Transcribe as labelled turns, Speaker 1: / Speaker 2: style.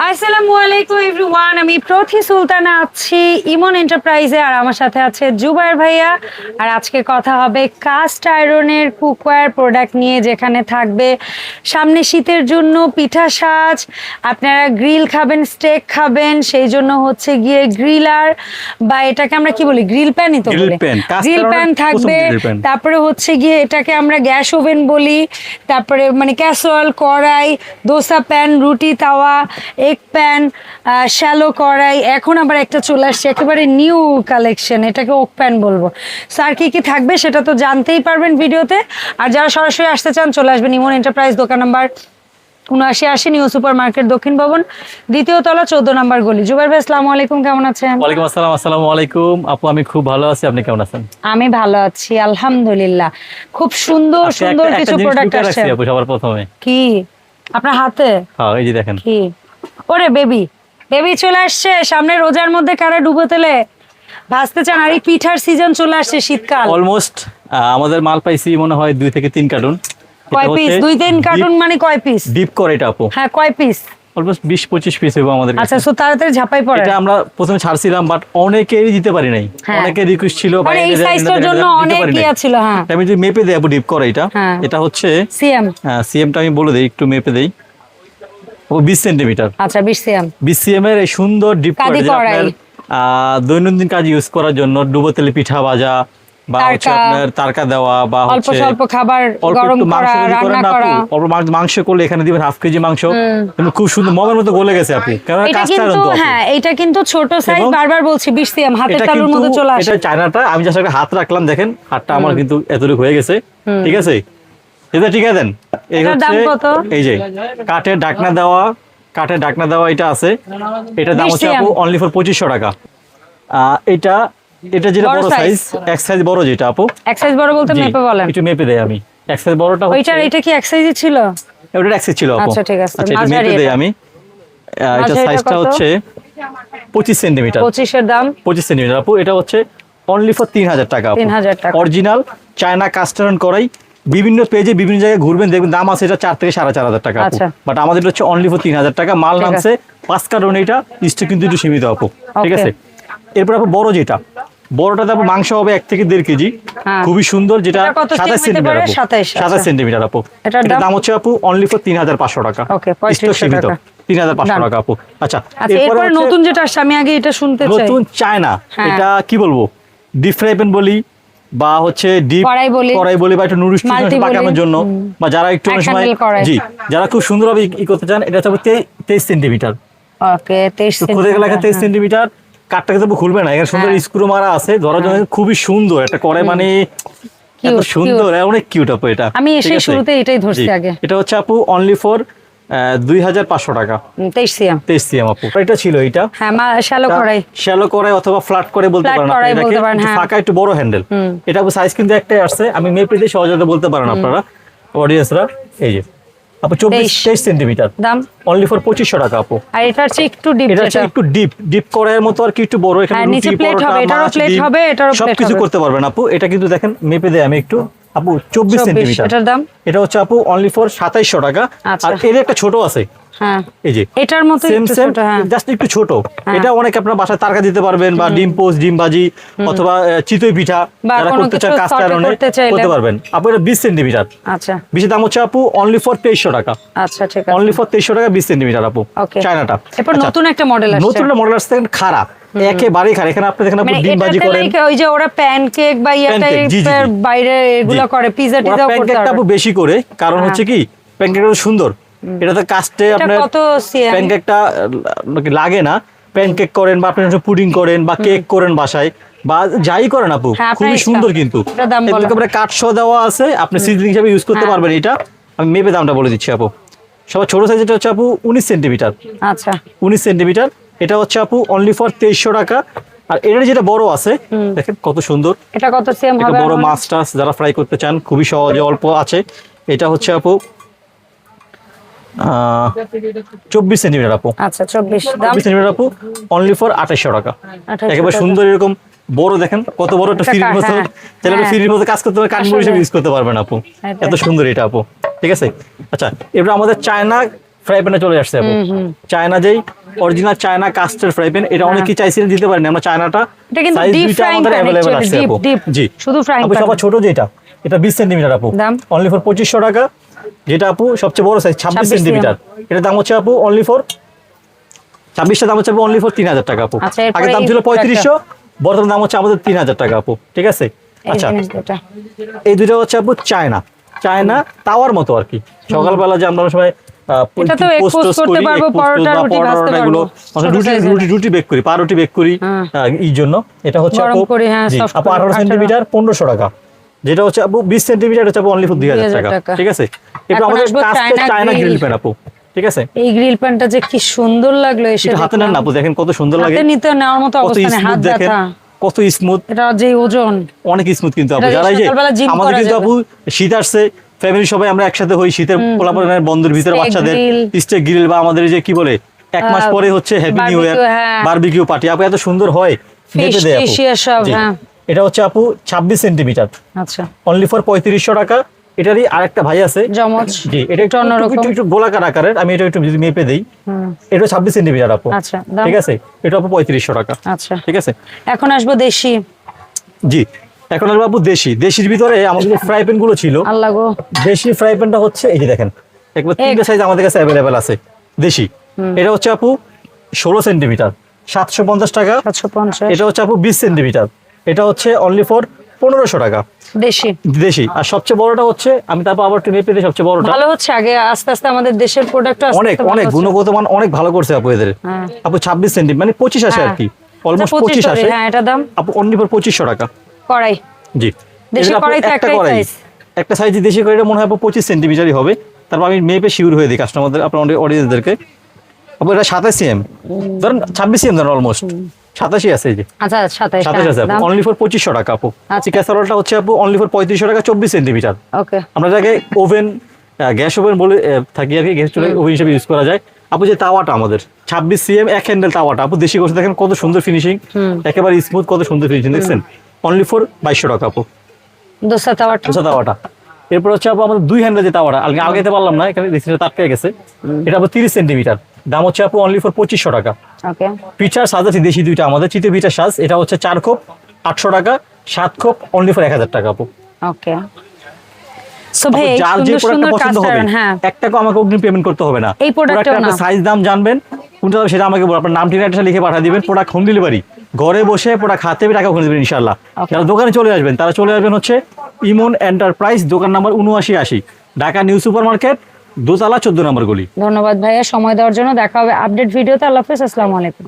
Speaker 1: আসসালামু আলাইকুম এভরিওয়ান আমি প্রথি সুলতানা আছি ইমন এন্টারপ্রাইজে আর আমার সাথে আছে জুবাইর ভাইয়া। আর আজকে কথা হবে কাস্ট আয়রনের কুকওয়্যার প্রোডাক্ট নিয়ে যেখানে থাকবে সামনে শীতের জন্য পিঠা সাজ আপনারা গ্রিল খাবেন স্টেক খাবেন সেই জন্য হচ্ছে গিয়ে গ্রিলার বা এটাকে আমরা কি বলি গ্রিল প্যানই তো বলি। গ্রিল প্যান থাকবে। তারপরে হচ্ছে গিয়ে এটাকে আমরা গ্যাস ওভেন বলি তারপরে মানে ক্যাসোয়াল কড়াই দোসা প্যান রুটি তাওয়া এগ প্যান শ্যালো করাই এখন আবার একটা চলে আসছে একেবারে নিউ কালেকশন এটাকে ওক প্যান বলব। স্যার কি কি থাকবে সেটা তো জানতেই পারবেন ভিডিওতে। আর যারা সরাসরি আসতে চান চলে আসবেন ইমন এন্টারপ্রাইজ দোকান নাম্বার উনআশি আশি নিউ সুপার মার্কেট দক্ষিণ ভবন দ্বিতীয় তলা চোদ্দ নম্বর গলি। জুবাইর ভাই আসসালামু আলাইকুম কেমন আছেন?
Speaker 2: ওয়ালাইকুম আসসালাম আসসালামু আলাইকুম। আপু আমি খুব ভালো আছি আপনি কেমন আছেন?
Speaker 1: আমি ভালো আছি আলহামদুলিল্লাহ। খুব সুন্দর সুন্দর কিছু প্রোডাক্ট আসছে।
Speaker 2: আপু সবার প্রথমে।
Speaker 1: কি? আপনার হাতে?
Speaker 2: হ্যাঁ এই যে দেখেন।
Speaker 1: কি? ওরে বেবি বেবি চলে আসছে সামনে রোজার মধ্যে কারা ডুবো তেলে? ভাসতে চান আর এই পিঠার সিজন চলে আসছে শীতকাল।
Speaker 2: অলমোস্ট আমাদের মাল পাইছি মনে হয় দুই থেকে তিন কার্টুন।
Speaker 1: কয় পিস দুই তিন কার্টুন মানে কয় পিস
Speaker 2: ডিপ করে এটা আপু।
Speaker 1: হ্যাঁ কয় পিস
Speaker 2: অলমোস্ট বিশ পঁচিশ পিস হইব আমাদের
Speaker 1: আচ্ছা সো তাড়াতাড়ি ঝাপাই পড়ে
Speaker 2: এটা আমরা প্রথমে ছাড়ছিলাম বাট অনেকেরই দিতে পারি নাই।
Speaker 1: হ্যাঁ।
Speaker 2: অনেকের রিকোয়েস্ট ছিল
Speaker 1: মানে এই সাইজটার জন্য অনেক ইয়া ছিল হ্যাঁ।
Speaker 2: আমি যদি মেপে দেই আপু ডিপ করে এটা।
Speaker 1: হ্যাঁ।
Speaker 2: এটা হচ্ছে
Speaker 1: সিএম
Speaker 2: সিএমটা আমি বলে দেই একটু মেপে দেই। ও সেন্টিমিটার।
Speaker 1: আচ্ছা সিএম।
Speaker 2: এর এই সুন্দর ডিপ আপনার দৈনন্দিন কাজ ইউজ করার জন্য ডুবো তেলে পিঠা ভাজা বা হচ্ছে আপনার তারকা দেওয়া বা
Speaker 1: অল্প
Speaker 2: হচ্ছে
Speaker 1: স্বল্প খাবার গরম
Speaker 2: মাংস
Speaker 1: করা রান্না করা।
Speaker 2: অল্প মাংস- মাংস করলে এখানে দিবেন হাফ কেজি মাংস। খুব সুন্দর মগের মতো গলে গেছে আপনি। কারণ
Speaker 1: এটা
Speaker 2: কাজটা
Speaker 1: কিন্তু হ্যাঁ এটা কিন্তু ছোট সাইজ বারবার বলছি বিশ সিএম হাতের তালুর মধ্যে চলে আসে।
Speaker 2: এটা চায়নাটা আমি জাস্ট একটা হাত রাখলাম দেখেন হাতটা আমার কিন্তু এতটুকু হয়ে গেছে। ঠিক আছে? এটা ঠিক আছে দেন। এই হচ্ছে এই যে কাঠের ঢাকনা দেওয়া কাঠের ঢাকনা দেওয়া এটা আছে। এটার দাম হচ্ছে আপু অনলি ফর পঁচিশশো টাকা। এটা এটা যেটা
Speaker 1: বড়
Speaker 2: সাইজ এক সাইজ বড় যেটা আপু।
Speaker 1: এক সাইজ বড় বলতে মেপে বলেন।
Speaker 2: একটু মেপে দেয় আমি। এক সাইজ বড়টা হচ্ছে
Speaker 1: এটা কি এক সাইজই ছিল?
Speaker 2: ওটার এক সাইজ ছিল আপু।
Speaker 1: আচ্ছা, ঠিক আছে।
Speaker 2: আচ্ছা একটু মেপে দেই আমি। এটা সাইজটা? হচ্ছে পঁচিশ সেন্টিমিটার
Speaker 1: পঁচিশের দাম?
Speaker 2: পঁচিশ সেন্টিমিটার আপু এটা হচ্ছে অনলি ফর তিন হাজার টাকা
Speaker 1: 3,000 টাকা।
Speaker 2: অরিজিনাল চায়না কাস্টারন করাই বিভিন্ন পেজে বিভিন্ন জায়গায় ঘুরবেন দেখবেন দাম আছে এটা চার থেকে সাড়ে চার হাজার টাকা
Speaker 1: আচ্ছা।
Speaker 2: বাট আমাদের হচ্ছে অনলি ফর তিন হাজার টাকা। মাল নামছে পাঁচ কারণে এটা স্টক কিন্তু একটু সীমিত আপু। ঠিক আছে? এরপর আপু বড় যেটা। বড়টাতে আপু মাংস হবে এক থেকে দেড় কেজি।
Speaker 1: হ্যাঁ।
Speaker 2: খুবই সুন্দর যেটা সাতাশ সেন্টিমিটার? আপু। সাতাশ
Speaker 1: আচ্ছা।
Speaker 2: সেন্টিমিটার আপু।
Speaker 1: এটার দাম?
Speaker 2: হচ্ছে আপু অনলি ফর তিন হাজার পাঁচশো টাকা। স্টক সীমিত। তিন হাজার পাঁচশো টাকা আপু। আচ্ছা
Speaker 1: আচ্ছা
Speaker 2: এরপরে
Speaker 1: নতুন যেটা আমি আগে এটা শুনতে
Speaker 2: নতুন চায়না।
Speaker 1: হ্যাঁ।
Speaker 2: এটা কি বলব? ডিপ ফ্রাই প্যান বলি বা হচ্ছে ডিপ
Speaker 1: কড়াই বলি।
Speaker 2: বা একটু নুডলস পাকানোর জন্য। বা যারা একটু সময় জি যারা খুব সুন্দরভাবে ই- ই করতে চান এটা হচ্ছে তেইশ সেন্টিমিটার
Speaker 1: ওকে তেইশ
Speaker 2: তেইশ
Speaker 1: হ্যাঁ।
Speaker 2: সেন্টিমিটার কাঠটাকে তো খুলবে না এখানে সুন্দর
Speaker 1: হ্যাঁ।
Speaker 2: স্ক্রু মারা আছে ধরার জন্য খুবই সুন্দর একটা কড়াই মানে এত সুন্দর অনেক কিউট আপু এটা।
Speaker 1: আমি এসে শুরুতে এটাই ধরছি আগে।
Speaker 2: এটা হচ্ছে আপু অনলি ফর দুই হাজার পাঁচশো টাকা।
Speaker 1: তেইশ সিএম।
Speaker 2: তেইশ সিএম আপু। এটা ছিল এটা
Speaker 1: হ্যাঁ শ্যালো কড়াই।
Speaker 2: শ্যালো করে অথবা ফ্ল্যাট করে বলতে পারেন আপনি। এটাকে।
Speaker 1: পারেন,
Speaker 2: একটু। ফাঁকা একটু বড় হ্যান্ডেল এটা সাইজ কিন্তু একটাই আসছে। আমি মেপে দিয়ে সহজে বলতে পারেন আপনারা অডিয়েন্সরা এই যে। আপু চব্বিশ
Speaker 1: তেইশ।
Speaker 2: তেইশ সেন্টিমিটার
Speaker 1: দাম?
Speaker 2: অনলি ফর টাকা আপু।
Speaker 1: আর এটা হচ্ছে একটু ডিপ
Speaker 2: এটা হচ্ছে একটু ডিপ ডিপ করার মতো আর কি একটু বড়। এখানে
Speaker 1: হ্যাঁ, নিচে
Speaker 2: রুটি,
Speaker 1: হবে, এটারও
Speaker 2: মাছ,
Speaker 1: হবে, এটারও plate
Speaker 2: সবকিছু করতে পারবেন আপু। এটা কিন্তু দেখেন মেপে দেয় আমি একটু আপু চব্বিশ
Speaker 1: 24,
Speaker 2: সেন্টিমিটার।
Speaker 1: এটার দাম?
Speaker 2: এটা হচ্ছে আপু অনলি ফর সাতাইশশো টাকা।
Speaker 1: আচ্ছা।
Speaker 2: আর এর একটা ছোট আছে।
Speaker 1: হ্যাঁ।
Speaker 2: এই যে।
Speaker 1: এটার মতো
Speaker 2: সেম
Speaker 1: একটু
Speaker 2: সেম
Speaker 1: ছোট হ্যাঁ।
Speaker 2: জাস্ট একটু ছোট। এটা অনেক আপনার বাসায় তারকা দিতে পারবেন বা ডিম পোস্ট ডিম ভাজি অথবা চিতই পিঠা যারা করতে চান
Speaker 1: করতে
Speaker 2: পারবেন। আপু এটা বিশ সেন্টিমিটার।
Speaker 1: আচ্ছা।
Speaker 2: বিশের দাম হচ্ছে আপু অনলি ফর তেইশশো টাকা।
Speaker 1: আচ্ছা ঠিক আছে।
Speaker 2: অনলি ফর তেইশশো টাকা বিশ সেন্টিমিটার আপু। চায়নাটা
Speaker 1: এরপর
Speaker 2: আচ্ছা,
Speaker 1: নতুন একটা মডেল
Speaker 2: নতুন একটা মডেল আসছে খারাপ। একেবারেই এখানে আপনি দেখেন আপু
Speaker 1: মানে
Speaker 2: ডিম ভাজি করেন।
Speaker 1: ওই যে ওরা প্যানকেক বা বাইরে এগুলো করে পিজা করতে
Speaker 2: প্যানকেকটা বেশি করে কারণ
Speaker 1: হ্যাঁ।
Speaker 2: হচ্ছে কি প্যানকেকটা সুন্দর। এটা তো কাস্টে আপনার প্যানকেকটা লাগে না। প্যানকেক করেন বা আপনি পুডিং করেন বা কেক করেন বাসায় বা যাই করেন আপু
Speaker 1: হ্যাঁ,
Speaker 2: খুবই সুন্দর কিন্তু। কাঠ সহ দেওয়া আছে আপনি সিজনিং হিসাবে ইউজ করতে
Speaker 1: হ্যাঁ।
Speaker 2: পারবেন এটা। আমি মেপে দামটা বলে দিচ্ছি আপু। সবার ছোট সাইজটা হচ্ছে আপু উনিশ সেন্টিমিটার
Speaker 1: আচ্ছা।
Speaker 2: উনিশ সেন্টিমিটার এটা হচ্ছে আপু অনলি ফর তেইশশো টাকা। আর এটার যেটা বড় আছে দেখেন কত সুন্দর।
Speaker 1: এটা কত
Speaker 2: একটা
Speaker 1: হবে
Speaker 2: বড়? মাছ টাছ যারা ফ্রাই করতে চান খুবই সহজে অল্প আছে। এটা হচ্ছে আপু চব্বিশ সেন্টিমিটার আপু।
Speaker 1: আচ্ছা চব্বিশ
Speaker 2: চব্বিশ সেন্টিমিটার আপু অনলি ফর আঠাশশো টাকা।
Speaker 1: 2800
Speaker 2: একেবারে সুন্দর এরকম বড় দেখেন কত বড় একটা
Speaker 1: একটা
Speaker 2: ফ্রির মতো
Speaker 1: হ্যাঁ।
Speaker 2: তাহলে
Speaker 1: হ্যাঁ।
Speaker 2: ফ্রির মতো কাজ করতে পারবেন কাঠমুড়ি হিসেবে ইউজ করতে পারবেন আপু। এত সুন্দর এটা আপু ঠিক আছে? এবার আমাদের চায়না ফ্রাই প্যানে চলে আসছে চায়না যেই অরিজিনাল চায়না কাস্টের ফ্রাই প্যান এটা অনেকেই চাইছিলেন দিতে পারেন আমরা চায়নাটা?
Speaker 1: এটা
Speaker 2: দুইটা আমাদের আছে। জি।
Speaker 1: শুধু।
Speaker 2: সবার ছোট যেটা এটা বিশ সেন্টিমিটার আপু।
Speaker 1: দাম?
Speaker 2: অনলি ফর পঁচিশশো টাকা। যেটা আপু সবচেয়ে বড় সাইজ ছাব্বিশ
Speaker 1: 26
Speaker 2: সেন্টিমিটার এটার দাম হচ্ছে আপু অনলি ফর ছাব্বিশটা দাম হচ্ছে আপু অনলি ফর তিন হাজার টাকা আপু।
Speaker 1: আচ্ছা,
Speaker 2: আগে দাম ছিল
Speaker 1: একটা।
Speaker 2: পঁয়ত্রিশশো বর্তমান দাম হচ্ছে আমাদের তিন হাজার টাকা আপু। ঠিক আছে? আচ্ছা। এই দুটো হচ্ছে আপু চায়না। চায়না তাওয়ার মতো আর কি। সকালবেলা যে আমরা সবাই
Speaker 1: রুটি
Speaker 2: বেক করি বেক করি। এই জন্য। এটা হচ্ছে আপু আঠারো। সেন্টিমিটার পনেরোশো টাকা। যেটা হচ্ছে আপু বিশ সেন্টিমিটার হচ্ছে আপু অনলি ফর দুই হাজার টাকা।
Speaker 1: টাকা।
Speaker 2: ঠিক আছে? এবার আমাদের
Speaker 1: চায়না
Speaker 2: চায়না গ্রিল প্যান আপু। ঠিক আছে?
Speaker 1: এই গ্রিল প্যানটা যে কি সুন্দর লাগল এসে
Speaker 2: হাতে নেন না আপু দেখেন কত সুন্দর লাগে।
Speaker 1: হাতে নিতে নেওয়ার মতো
Speaker 2: কত
Speaker 1: অবস্থানে হাত
Speaker 2: স্মুথ দেখেন কত স্মুথ
Speaker 1: এটা যে ওজন।
Speaker 2: অনেক স্মুথ কিন্তু আপু যারা যে আমাদের কিন্তু আপু শীত আসছে ফ্যামিলি সবাই আমরা একসাথে হই শীতের পোলাপনের বন্ধের ভিতরে বাচ্চাদের। স্টেক গ্রিল বা আমাদের যে কি বলে এক মাস পরে হচ্ছে happy new year. Barbecue party আপু এত সুন্দর হয় মেপে দেয়
Speaker 1: হ্যাঁ।
Speaker 2: এটা হচ্ছে আপু ছাব্বিশ সেন্টিমিটার
Speaker 1: আচ্ছা।
Speaker 2: অনলি ফর পঁয়ত্রিশশো টাকা। এটারই আরেকটা ভাই আছে।
Speaker 1: জমজ
Speaker 2: জি এটা একটু
Speaker 1: অন্যরকম।
Speaker 2: একটু- গোলাকার আকারের। আমি এটা একটু যদি মেপে দিই। এটা ছাব্বিশ সেন্টিমিটার আপু।
Speaker 1: আচ্ছা
Speaker 2: ঠিক আছে? এটা আপু পঁয়ত্রিশশো টাকা।
Speaker 1: আচ্ছা।
Speaker 2: ঠিক আছে?
Speaker 1: এখন আসব দেশি।
Speaker 2: জি। এখন আর বাবু দেশি দেশির ভিতরে আমাদের যে ফ্রাই প্যানগুলো ছিল
Speaker 1: আল্লাহ গো।
Speaker 2: দেশি ফ্রাই প্যানটা হচ্ছে এই যে দেখেন একবার তিনটা সাইজ আমাদের কাছে অ্যাভেলেবেল আছে দেশি। এটা হচ্ছে আপু ষোলো সেন্টিমিটার সাতশো পঞ্চাশ টাকা। এটা হচ্ছে আপু বিশ সেন্টিমিটার এটা হচ্ছে অনলি ফর পনেরোশো টাকা।
Speaker 1: দেশি।
Speaker 2: দেশি। আর সবচেয়ে বড়টা হচ্ছে আমি তারপর আবার একটু মেপে দিই সবচেয়ে বড়টা
Speaker 1: ভালো হচ্ছে আগে আস্তে আস্তে আমাদের দেশের প্রোডাক্ট
Speaker 2: অনেক অনেক গুণগত মান অনেক ভালো করছে আপু এদের।
Speaker 1: হ্যাঁ।
Speaker 2: আপু ছাব্বিশ সেন্টি মানে পঁচিশ আসে আর
Speaker 1: হ্যাঁ।
Speaker 2: কি অলমোস্ট পঁচিশ আসে।
Speaker 1: হ্যাঁ এটা দাম?
Speaker 2: আপু অনলি ফর পঁচিশশো টাকা।
Speaker 1: কড়াই।
Speaker 2: জি।
Speaker 1: দেশি
Speaker 2: এদের আপু
Speaker 1: কড়াই তো
Speaker 2: একটা কড়াই। একটা সাইজ দেশি কড়াইটা মনে হয় পঁচিশ সেন্টিমিটারই হবে। তারপর আমি মেপে শিওর হয়ে দিই কাস্টমারদের আপনার অডিয়েন্সদেরকে আপু এটা সাতাশ সিএম ধরেন ছাব্বিশ সিএম ধরেন অলমোস্ট সাতাশি আছে যে।
Speaker 1: আচ্ছা সাতাইশ
Speaker 2: সাতাশ আছে। অনলি ফর পঁচিশশো টাকা আপু।
Speaker 1: আচ্ছা।
Speaker 2: ক্যাসারোলটা হচ্ছে আপু অনলি ফর পঁয়ত্রিশশো টাকা চব্বিশ সেন্টিমিটার
Speaker 1: ওকে
Speaker 2: আমরা যাকে ওভেন গ্যাস ওভেন বলে থাকি আর কি গ্যাস চুলা ওভেন হিসেবে ইউজ করা যায়। আপু যে তাওয়াটা আমাদের ছাব্বিশ সিএম এক হ্যান্ডেল তাওয়াটা। আপু দেশি করছে দেখেন কত সুন্দর ফিনিশিং একেবারে স্মুথ কত সুন্দর ফিনিশিং দেখছেন? অনলি ফর বাইশশো টাকা আপু।
Speaker 1: দোসা তাওয়াটা?
Speaker 2: দোসা তাওয়াটা। এরপর হচ্ছে আপু আমাদের দুই হ্যান্ডেল যে তাওয়াটা আগে আগাইতে পারলাম না এখানে তার পেয়ে গেছে। এটা আপু তিরিশ সেন্টিমিটার। দাম হচ্ছে আপু অনলি ফর পঁচিশশো টাকা। পিঠার সাজ আছে দেশি দুইটা আমাদের চিতে পিঠার সাজ এটা হচ্ছে চার খোপ আটশো টাকা সাত খোপ অনলি ফর এক হাজার টাকা আপু।
Speaker 1: ওকে
Speaker 2: যার যে প্রোডাক্টটা পছন্দ হবে
Speaker 1: হ্যাঁ।
Speaker 2: এক আমাকে অগ্রিম পেমেন্ট করতে হবে না।
Speaker 1: এই
Speaker 2: প্রোডাক্টের সাইজ দাম জানবেন কোনটা হবে সেটা আমাকে বলুন আপনার নাম ঠিকানাটা লিখে পাঠিয়ে দিবেন প্রোডাক্ট হোম ডেলিভারি ঘরে বসে প্রোডাক্ট হাতে টাকা ওখানে দেবেন ইনশাল্লাহ
Speaker 1: তারা
Speaker 2: যারা দোকানে চলে আসবেন তারা চলে আসবেন হচ্ছে ইমন এন্টারপ্রাইজ দোকান নাম্বার উনআশি আশি ঢাকা নিউ সুপার মার্কেট দোতলা চোদ্দ নম্বর গলি।
Speaker 1: ধন্যবাদ ভাইয়া সময় দেওয়ার জন্য দেখা হবে আপডেট ভিডিওতে আল্লাহ হাফেজ আসসালামু আলাইকুম।